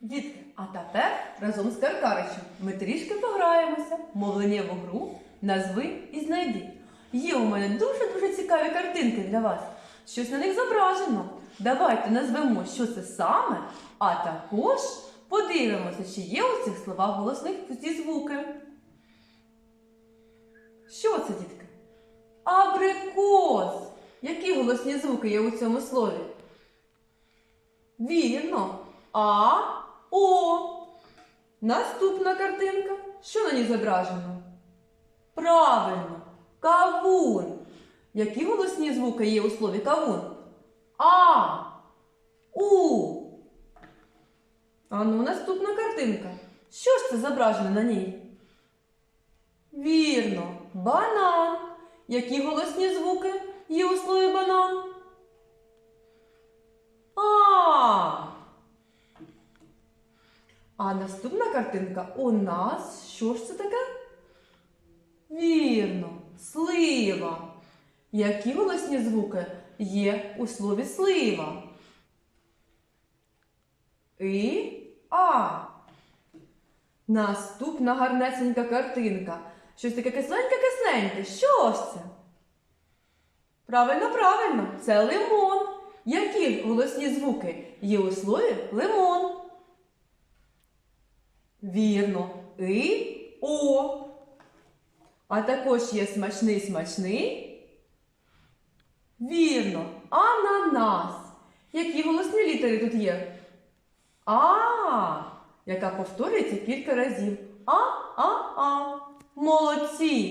Дітки, а тепер разом з Каркаричем ми трішки пограємося. Мовленнєву гру назви і знайди. Є у мене дуже-дуже цікаві картинки для вас. Щось на них зображено. Давайте назвемо, що це саме, а також подивимося, чи є у цих словах голосних ці звуки. Що це, дітки? Абрикос! Які голосні звуки є у цьому слові? Вірно. А, О. Наступна картинка. Що на ній зображено? Правильно. Кавун. Які голосні звуки є у слові кавун? А. У. А ну, наступна картинка. Що ж це зображено на ній? Вірно, банан. Які голосні звуки є у слові банан? А. А наступна картинка у нас що ж це таке? Вірно, слива. Які голосні звуки є у слові слива? І а. Наступна гарнесенька картинка. Щось таке кисленьке-кисленьке. Що ж це? Правильно, правильно, це лимон. Які голосні звуки є у слові лимон? Вірно, і о. А також є смачний смачний. Вірно, ананас. Які голосні літери тут є? А, яка повторюється кілька разів. А, а, а. Молодці!